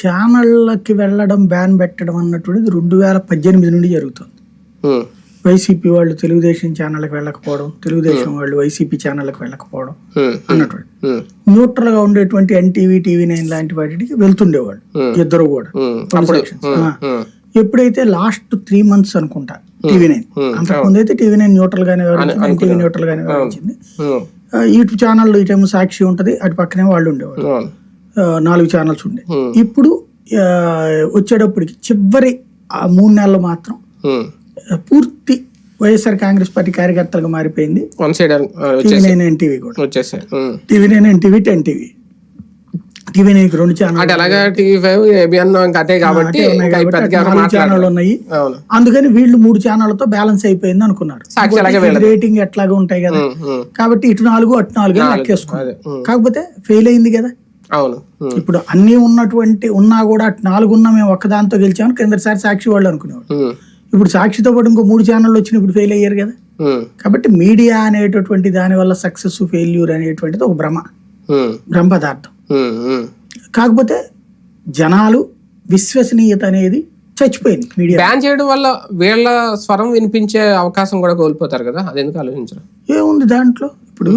ఛానళ్ళకి వెళ్ళడం బ్యాన్ పెట్టడం అన్నటువంటిది రెండు వేల పద్దెనిమిది నుండి జరుగుతుంది. వైసీపీ వాళ్ళు తెలుగుదేశం ఛానళ్ళకి వెళ్ళకపోవడం తెలుగుదేశం వాళ్ళు వైసీపీ ఛానళ్ళకి వెళ్ళకపోవడం అన్నటువంటి న్యూట్రల్గా ఉండేటువంటి ఎన్టీవీ టీవీ నైన్ లాంటి వాటికి వెళ్తుండేవాళ్ళు. ఇద్దరు కూడా. ఎప్పుడైతే లాస్ట్ త్రీ మంత్స్ అనుకుంటా టీవీ నైన్. అంతకుముందు అయితే టీవీ నైన్ న్యూట్రల్ గానే ఎన్టీవీ న్యూట్రల్ గానే ఆ, ఇటు ఛానల్ ఇటేమో సాక్షి ఉంటది అటు పక్కనే వాళ్ళు ఉండేవాళ్ళు. నాలుగు ఛానల్స్ ఉండే. Hmm. ఇప్పుడు వచ్చేటప్పటికి చివరి ఆ మూడు నెలలు మాత్రం ఆ, పూర్తి వైఎస్ఆర్ కాంగ్రెస్ పార్టీ కార్యకర్తలుగా మారిపోయింది. సైడ్ ఆ, టీవీ నైన్ ఎన్టీవీ కూడా. TV nine NTV ten TV. TV nine రెండు ఛానల్ అలాగా టీవీ ఫైవ్ అదే కాబట్టి. ఛానల్ ఉన్నాయి అందుకని వీళ్ళు మూడు ఛానళ్ళతో బ్యాలెన్స్ అయిపోయింది అనుకున్నారు. రేటింగ్ ఎట్లాగా ఉంటాయి కదా. కాబట్టి ఇటు నాలుగు అటు నాలుగు ఉమ్, కాకపోతే ఫెయిల్ అయింది కదా. అవును. ఇప్పుడు అన్ని ఉన్నటువంటి ఉన్నా కూడా నాలుగు ఉన్నా మేము ఒక్కదాంతో గెలిచామని కిందసారి సాక్షి వాళ్ళు అనుకునేవాడు ఇప్పుడు సాక్షితో పాటు ఇంకో మూడు ఛానళ్ళు వచ్చినప్పుడు ఫెయిల్ అయ్యారు కదా. కాబట్టి మీడియా అనేటటువంటి దాని వల్ల సక్సెస్ ఫెయిల్యూర్ అనేటువంటిది ఒక భ్రమ. భ్రమ పదార్థం. కాకపోతే జనాలు విశ్వసనీయత అనేది చచ్చిపోయింది మీడియా. బ్యాన్ చేయడం వల్ల వీళ్ళ స్వరం వినిపించే అవకాశం కూడా కోల్పోతారు కదా? అది ఎందుకు ఆలోచించరు? ఏముంది దాంట్లో? ఇప్పుడు